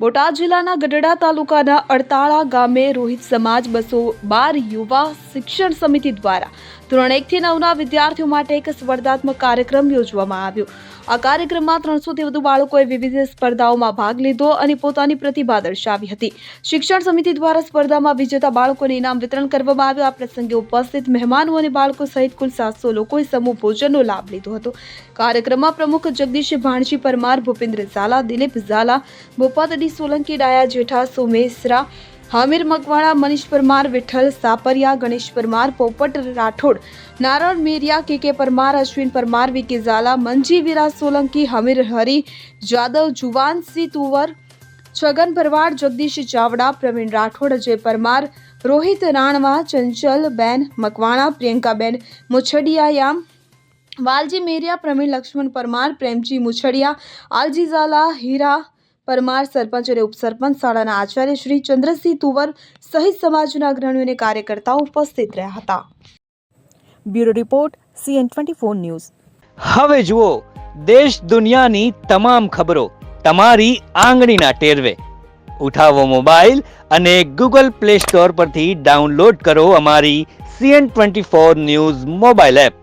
બોટાદ જિલ્લાના ગઢડા તાલુકાના અડતાળા ગામે રોહિત સમાજ બસો બાર યુવા શિક્ષણ સમિતિ દ્વારા ધોરણ એકથી નવના વિદ્યાર્થીઓ માટે એક સ્પર્ધાત્મક કાર્યક્રમ યોજવામાં આવ્યો. આ કાર્યક્રમમાં ત્રણસોથી વધુ બાળકોએ વિવિધ સ્પર્ધાઓમાં ભાગ લીધો અને પોતાની પ્રતિભા દર્શાવી હતી. શિક્ષણ સમિતિ દ્વારા સ્પર્ધામાં વિજેતા બાળકોને ઇનામ વિતરણ કરવામાં આવ્યું. આ પ્રસંગે ઉપસ્થિત મહેમાનો અને બાળકો સહિત કુલ સાતસો લોકોએ સમૂહ ભોજનનો લાભ લીધો હતો. કાર્યક્રમમાં પ્રમુખ જગદીશ ભાણજી પરમાર, ભૂપેન્દ્ર ઝાલા, દિલીપ ઝાલા, ભોપાતડી સોલંકી, ડાયા જેઠા, સોમેશરા હામિર મકવાણા મનીષ પરમાર, વિઠ્ઠલ સાપરિયા, ગણેશ પરમાર, પોપટ રાઠોડ નારણ મેરિયા, કે કે પરમાર, અશ્વિન પરમાર, વિકી ઝાલા મંજી વિરા સોલંકી, હમીર હરી, જાદવ જુવાનસિંહ તુવર, છગન ભરવાડ, જગદીશ ચાવડા, પ્રવીણ રાઠોડ, અજય પરમાર, રોહિત રાણવા, ચંચલ બેન મકવાણા, પ્રિયંકાબેન મુછડિયાયામ, વાલજી મેરિયા, પ્રવીણ લક્ષ્મણ પરમાર, પ્રેમજી મુછડિયા, આલજી ઝાલા, હીરા પરમાર સરપંચ અને ઉપસરપંચ શાળાના આચાર્ય શ્રી ચંદ્રસિંહ તુવર સહિત સમાજના અગ્રણીઓ અને કાર્યકર્તાઓ ઉપસ્થિત રહ્યા હતા. Bureau report, CN twenty four news. હવે જુઓ, દેશ દુનિયાની તમામ ખબરો તમારી આંગળીના ટેરવે. ઉઠાવો મોબાઈલ અને ગૂગલ પ્લે સ્ટોર પરથી ડાઉનલોડ કરો અમારી CN twenty four news mobile app.